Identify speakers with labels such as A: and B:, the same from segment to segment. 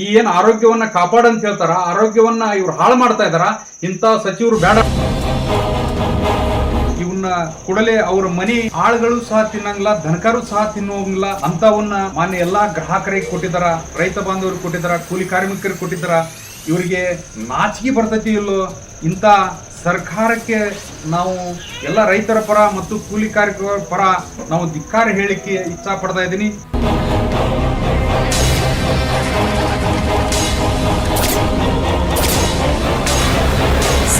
A: ಈ ಏನ್ ಆರೋಗ್ಯವನ್ನ ಕಾಪಾಡ ಅಂತ ಹೇಳ್ತಾರ, ಆರೋಗ್ಯವನ್ನ ಇವ್ರು ಹಾಳು ಮಾಡ್ತಾ ಇದಾರ ಇಂಥ ಸಚಿವರು ಬೇಡ. ಇವನ್ನ ಕೂಡಲೇ ಅವ್ರ ಮನಿ ಆಳುಗಳು ಸಹ ತಿನ್ನಂಗಿಲ್ಲ, ದನಕರು ಸಹ ತಿನ್ನುವಂಗಿಲ್ಲ ಅಂತವನ್ನ ಮಾನ್ಯ ಎಲ್ಲಾ ಗ್ರಾಹಕರಿಗೆ ಕೊಟ್ಟಿದಾರ ರೈತ ಬಾಂಧವರಿಗೆ ಕೊಟ್ಟಿದಾರ ಕೂಲಿ ಕಾರ್ಮಿಕರಿಗೆ ಕೊಟ್ಟಿದಾರ ಇವರಿಗೆ ನಾಚಿಕೆ ಬರ್ತೈತಿ ಇಲ್ಲೋ? ಇಂಥ ಸರ್ಕಾರಕ್ಕೆ ನಾವು ಎಲ್ಲ ರೈತರ ಪರ ಮತ್ತು ಕೂಲಿ ಕಾರ್ಮಿಕರ ಪರ ನಾವು ಧಿಕ್ಕಾರ ಹೇಳಿಕೆ ಇಚ್ಛಾ ಪಡ್ತಾ ಇದ್ದೀನಿ.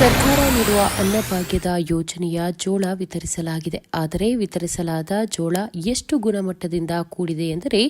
B: ಸರ್ಕಾರ ನೀಡುವ ಅನ್ನಭಾಗ್ಯದ ಯೋಜನೆಯ ಜೋಳ ವಿತರಿಸಲಾಗಿದೆ. ಆದರೆ ವಿತರಿಸಲಾದ ಜೋಳ ಎಷ್ಟು ಗುಣಮಟ್ಟದಿಂದ ಕೂಡಿದೆ ಎಂದರೆ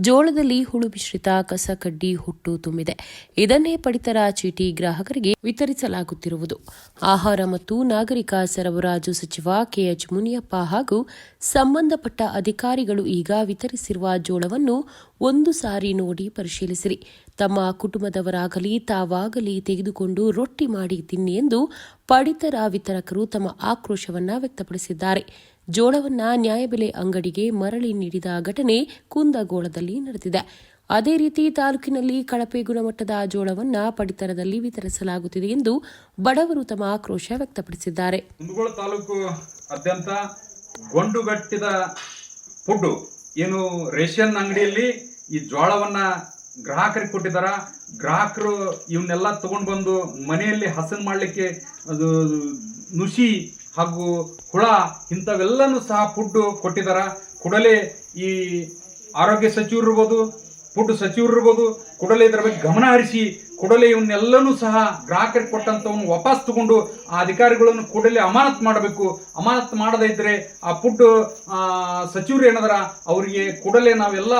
B: ಜೋಳದಲ್ಲಿ ಹುಳು ಮಿಶ್ರಿತ ಕಸಕಡ್ಡಿ ಹುಟ್ಟು ತುಂಬಿದೆ. ಇದನ್ನೇ ಪಡಿತರ ಚೀಟಿ ಗ್ರಾಹಕರಿಗೆ ವಿತರಿಸಲಾಗುತ್ತಿರುವುದು. ಆಹಾರ ಮತ್ತು ನಾಗರಿಕ ಸರಬರಾಜು ಸಚಿವ ಕೆಎಚ್ ಮುನಿಯಪ್ಪ ಹಾಗೂ ಸಂಬಂಧಪಟ್ಟ ಅಧಿಕಾರಿಗಳು ಈಗ ವಿತರಿಸಿರುವ ಜೋಳವನ್ನು ಒಂದು ಸಾರಿ ನೋಡಿ ಪರಿಶೀಲಿಸಿರಿ. ತಮ್ಮ ಕುಟುಂಬದವರಾಗಲಿ, ತಾವಾಗಲಿ ತೆಗೆದುಕೊಂಡು ರೊಟ್ಟಿ ಮಾಡಿ ತಿನ್ನಿ ಎಂದು ಪಡಿತರ ವಿತರಕರು ತಮ್ಮ ಆಕ್ರೋಶವನ್ನ ವ್ಯಕ್ತಪಡಿಸಿದ್ದಾರೆ. ಜೋಳವನ್ನ ನ್ಯಾಯಬೆಲೆ ಅಂಗಡಿಗೆ ಮರಳಿ ನೀಡಿದ ಘಟನೆ ಕುಂದಗೋಳದಲ್ಲಿ ನಡೆದಿದೆ. ಅದೇ ರೀತಿ ತಾಲೂಕಿನಲ್ಲಿ ಕಳಪೆ ಗುಣಮಟ್ಟದ ಜೋಳವನ್ನ ಪಡಿತರದಲ್ಲಿ ವಿತರಿಸಲಾಗುತ್ತಿದೆ ಎಂದು ಬಡವರು ತಮ್ಮ ಆಕ್ರೋಶ ವ್ಯಕ್ತಪಡಿಸಿದ್ದಾರೆ.
A: ಕುಂದಗೋಳ ತಾಲೂಕು ಅತ್ಯಂತ ಗೊಂಡುಗಟ್ಟಿದ ಫುಡ್ ಏನು ರೇಷನ್ ಅಂಗಡಿಯಲ್ಲಿ ಈ ಜೋಳವನ್ನ ಗ್ರಾಹಕರಿಗೆ ಕೊಟ್ಟಿದ್ದಾರ. ಗ್ರಾಹಕರು ಇವನ್ನೆಲ್ಲ ತಗೊಂಡು ಬಂದು ಮನೆಯಲ್ಲಿ ಹಸನ್ ಮಾಡಲಿಕ್ಕೆ ಅದು ನುಸಿ ಹಾಗೂ ಹುಳ ಇಂಥವೆಲ್ಲನೂ ಸಹ ಫುಡ್ಡು ಕೊಟ್ಟಿದ್ದಾರ. ಕೂಡಲೇ ಈ ಆರೋಗ್ಯ ಸಚಿವರು ಇರ್ಬೋದು ಫುಡ್ ಸಚಿವರು ಇರ್ಬೋದು ಕೂಡಲೇ ಇದರ ಬಗ್ಗೆ ಗಮನ ಹರಿಸಿ ಕೂಡಲೇ ಇವನ್ನೆಲ್ಲನೂ ಸಹ ಗ್ರಾಹಕರಿಗೆ ಕೊಟ್ಟಂಥವನ್ನು ವಾಪಸ್ ತಗೊಂಡು ಆ ಅಧಿಕಾರಿಗಳನ್ನು ಕೂಡಲೇ ಅಮಾನತ್ ಮಾಡಬೇಕು. ಅಮಾನತ್ ಮಾಡದೇ ಇದ್ದರೆ ಆ ಫುಡ್ ಸಚಿವರು ಏನದರ ಅವರಿಗೆ ಕೂಡಲೇ ನಾವೆಲ್ಲ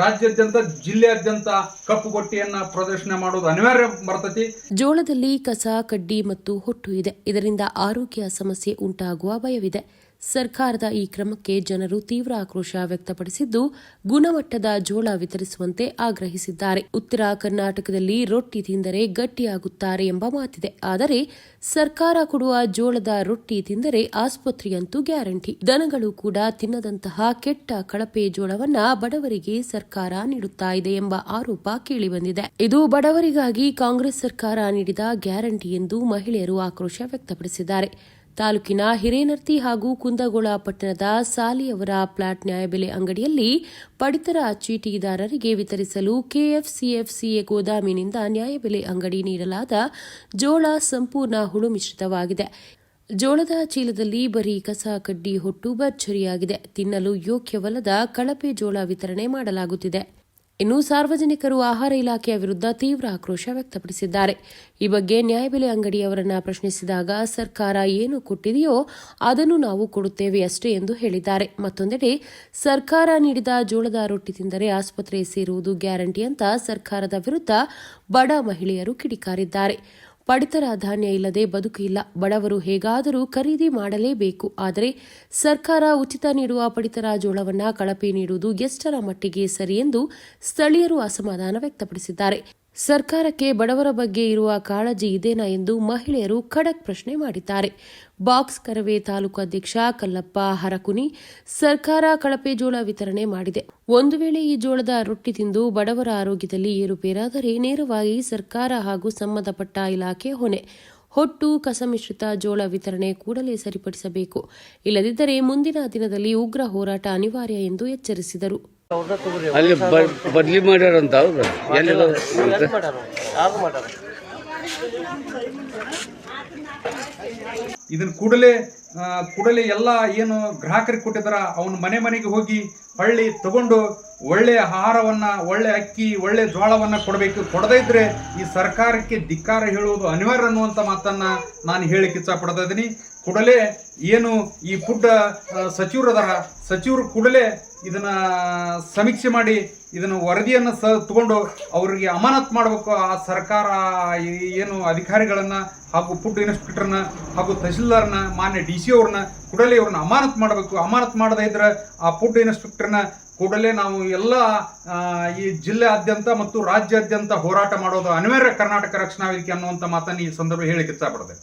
A: ರಾಜ್ಯಾದ್ಯಂತ, ಜಿಲ್ಲೆಯಾದ್ಯಂತ ಕಪ್ಪು ಬಟ್ಟೆಯನ್ನು ಪ್ರದರ್ಶನ ಮಾಡೋದು ಅನಿವಾರ್ಯ ಬರ್ತತಿ.
B: ಜೋಳದಲ್ಲಿ ಕಸ, ಕಡ್ಡಿ ಮತ್ತು ಹೊಟ್ಟು ಇದೆ. ಇದರಿಂದ ಆರೋಗ್ಯ ಸಮಸ್ಯೆ ಉಂಟಾಗುವ ಭಯವಿದೆ. ಸರ್ಕಾರದ ಈ ಕ್ರಮಕ್ಕೆ ಜನರು ತೀವ್ರ ಆಕ್ರೋಶ ವ್ಯಕ್ತಪಡಿಸಿದ್ದು, ಗುಣಮಟ್ಟದ ಜೋಳ ವಿತರಿಸುವಂತೆ ಆಗ್ರಹಿಸಿದ್ದಾರೆ. ಉತ್ತರ ಕರ್ನಾಟಕದಲ್ಲಿ ರೊಟ್ಟಿ ತಿಂದರೆ ಗಟ್ಟಿಯಾಗುತ್ತಾರೆ ಎಂಬ ಮಾತಿದೆ. ಆದರೆ, ಸರ್ಕಾರ ಕೊಡುವ ಜೋಳದ ರೊಟ್ಟಿ ತಿಂದರೆ ಆಸ್ಪತ್ರೆಯಂತೂ ಗ್ಯಾರಂಟಿ. ದನಗಳು ಕೂಡ ತಿನ್ನದಂತಹ ಕೆಟ್ಟ ಕಳಪೆ ಜೋಳವನ್ನ ಬಡವರಿಗೆ ಸರ್ಕಾರ ನೀಡುತ್ತಾ ಇದೆ ಎಂಬ ಆರೋಪ ಕೇಳಿಬಂದಿದೆ. ಇದು ಬಡವರಿಗಾಗಿ ಕಾಂಗ್ರೆಸ್ ಸರ್ಕಾರ ನೀಡಿದ ಗ್ಯಾರಂಟಿ ಎಂದು ಮಹಿಳೆಯರು ಆಕ್ರೋಶ ವ್ಯಕ್ತಪಡಿಸಿದ್ದಾರೆ. ತಾಲೂಕಿನ ಹಿರೇನರ್ತಿ ಹಾಗೂ ಕುಂದಗೋಳ ಪಟ್ಟಣದ ಸಾಲಿಯವರ ಫ್ಲಾಟ್ ನ್ಯಾಯಬೆಲೆ ಅಂಗಡಿಯಲ್ಲಿ ಪಡಿತರ ಚೀಟಿದಾರರಿಗೆ ವಿತರಿಸಲು ಕೆಎಫ್ಸಿಎಫ್ಸಿಎ ಗೋದಾಮಿನಿಂದ ನ್ಯಾಯಬೆಲೆ ಅಂಗಡಿ ನೀಡಲಾದ ಜೋಳ ಸಂಪೂರ್ಣ ಹುಳು ಮಿಶ್ರಿತವಾಗಿದೆ. ಜೋಳದ ಚೀಲದಲ್ಲಿ ಬರೀ ಕಸ, ಕಡ್ಡಿ, ಹೊಟ್ಟು ಭರ್ಜರಿಯಾಗಿದೆ. ತಿನ್ನಲು ಯೋಗ್ಯವಲ್ಲದ ಕಳಪೆ ಜೋಳ ವಿತರಣೆ ಮಾಡಲಾಗುತ್ತಿದೆ. ಇನ್ನು ಸಾರ್ವಜನಿಕರು ಆಹಾರ ಇಲಾಖೆಯ ವಿರುದ್ಧ ತೀವ್ರ ಆಕ್ರೋಶ ವ್ಯಕ್ತಪಡಿಸಿದ್ದಾರೆ. ಈ ಬಗ್ಗೆ ನ್ಯಾಯಬೆಲೆ ಅಂಗಡಿಯವರನ್ನ ಪ್ರಶ್ನಿಸಿದಾಗ, ಸರ್ಕಾರ ಏನು ಕೊಟ್ಟಿದೆಯೋ ಅದನ್ನು ನಾವು ಕೊಡುತ್ತೇವೆ ಅಷ್ಟೇ ಎಂದು ಹೇಳಿದ್ದಾರೆ. ಮತ್ತೊಂದೆಡೆ, ಸರ್ಕಾರ ನೀಡಿದ ಜೋಳದ ರೊಟ್ಟಿ ತಿಂದರೆ ಆಸ್ಪತ್ರೆ ಸೇರುವುದು ಗ್ಯಾರಂಟಿ ಅಂತ ಸರ್ಕಾರದ ವಿರುದ್ಧ ಬಡ ಮಹಿಳೆಯರು ಕಿಡಿಕಾರಿದ್ದಾರೆ. ಪಡಿತರ ಧಾನ್ಯ ಇಲ್ಲದೆ ಬದುಕು ಇಲ್ಲ. ಬಡವರು ಹೇಗಾದರೂ ಖರೀದಿ ಮಾಡಲೇಬೇಕು. ಆದರೆ ಸರ್ಕಾರ ಉಚಿತ ನೀಡುವ ಪಡಿತರ ಜೋಳವನ್ನ ಕಳಪೆ ನೀಡುವುದು ಎಷ್ಟರ ಮಟ್ಟಿಗೆ ಸರಿ ಎಂದು ಸ್ಥಳೀಯರು ಅಸಮಾಧಾನ ವ್ಯಕ್ತಪಡಿಸಿದ್ದಾರೆ. ಸರ್ಕಾರಕ್ಕೆ ಬಡವರ ಬಗ್ಗೆ ಇರುವ ಕಾಳಜಿ ಇದೇನಾ ಎಂದು ಮಹಿಳೆಯರು ಖಡಕ್ ಪ್ರಶ್ನೆ ಮಾಡಿದ್ದಾರೆ. ಬಾಕ್ಸ್ ಕರವೇ ತಾಲೂಕು ಅಧ್ಯಕ್ಷ ಕಲ್ಲಪ್ಪ ಹರಕುನಿ ಸರ್ಕಾರ ಕಳಪೆ ಜೋಳ ವಿತರಣೆ ಮಾಡಿದೆ. ಒಂದು ವೇಳೆ ಈ ಜೋಳದ ರೊಟ್ಟಿ ತಿಂದು ಬಡವರ ಆರೋಗ್ಯದಲ್ಲಿ ಏರುಪೇರಾದರೆ ನೇರವಾಗಿ ಸರ್ಕಾರ ಹಾಗೂ ಸಂಬಂಧಪಟ್ಟ ಇಲಾಖೆ ಹೊಣೆ. ಹೊಟ್ಟು, ಕಸಮಿಶ್ರಿತ ಜೋಳ ವಿತರಣೆ ಕೂಡಲೇ ಸರಿಪಡಿಸಬೇಕು. ಇಲ್ಲದಿದ್ದರೆ ಮುಂದಿನ ದಿನದಲ್ಲಿ ಉಗ್ರ ಹೋರಾಟ ಅನಿವಾರ್ಯ ಎಂದು ಎಚ್ಚರಿಸಿದರು.
C: ಅಲ್ಲಿ ಬದ್ಲಿ ಮಾಡ್ಯಾರಂತ ಅಂತ ಎಲ್ಲಿ
A: ಇದನ್ನ ಕೂಡಲೇ ಆ, ಕೂಡಲೇ ಎಲ್ಲ ಏನು ಗ್ರಾಹಕರಿಗೆ ಕೊಟ್ಟಿದಾರ ಅವನ ಮನೆ ಮನೆಗೆ ಹೋಗಿ ಹಳ್ಳಿ ತಗೊಂಡು ಒಳ್ಳೆ ಆಹಾರವನ್ನು, ಒಳ್ಳೆ ಅಕ್ಕಿ, ಒಳ್ಳೆ ಜೋಳವನ್ನು ಕೊಡಬೇಕು. ಕೊಡದೇ ಇದ್ರೆ ಈ ಸರ್ಕಾರಕ್ಕೆ ಧಿಕ್ಕಾರ ಹೇಳುವುದು ಅನಿವಾರ್ಯ ಅನ್ನುವಂಥ ಮಾತನ್ನು ನಾನು ಹೇಳಿಕ್ಕೆ ಇಚ್ಛಪಡ್ತಾ ಇದ್ದೀನಿ. ಕೂಡಲೇ ಏನು ಈ ಫುಡ್ ಸಚಿವರದಾರ ಸಚಿವರು ಕೂಡಲೇ ಇದನ್ನು ಸಮೀಕ್ಷೆ ಮಾಡಿ ಇದನ್ನು ವರದಿಯನ್ನು ಸ, ತಗೊಂಡು ಅವರಿಗೆ ಅಮಾನತ್ ಮಾಡಬೇಕು. ಆ ಸರ್ಕಾರ ಏನು ಅಧಿಕಾರಿಗಳನ್ನು ಹಾಗೂ ಫುಡ್ ಇನ್ಸ್ಪೆಕ್ಟರ್ನ ಹಾಗೂ ತಹಸೀಲ್ದಾರ್ನ, ಮಾನ್ಯ ಡಿ ಸಿ ಅವ್ರನ್ನ ಕೂಡಲೇ ಇವ್ರನ್ನ ಅಮಾನತ್ ಮಾಡಬೇಕು. ಅಮಾನತ್ ಮಾಡದೇ ಇದ್ರೆ ಆ ಫುಡ್ ಇನ್ಸ್ಪೆಕ್ಟರ್ನ ಕೂಡಲೇ ನಾವು ಎಲ್ಲ ಈ ಜಿಲ್ಲೆಯಾದ್ಯಂತ ಮತ್ತು ರಾಜ್ಯಾದ್ಯಂತ ಹೋರಾಟ ಮಾಡೋದು ಅನಿವಾರ್ಯ ಕರ್ನಾಟಕ ರಕ್ಷಣಾ ವೇದಿಕೆ ಅನ್ನುವಂಥ ಮಾತನ್ನು ಈ ಸಂದರ್ಭ ಹೇಳಿಕ್ಕೆ ಇಚ್ಛಪಡ್ತೇನೆ.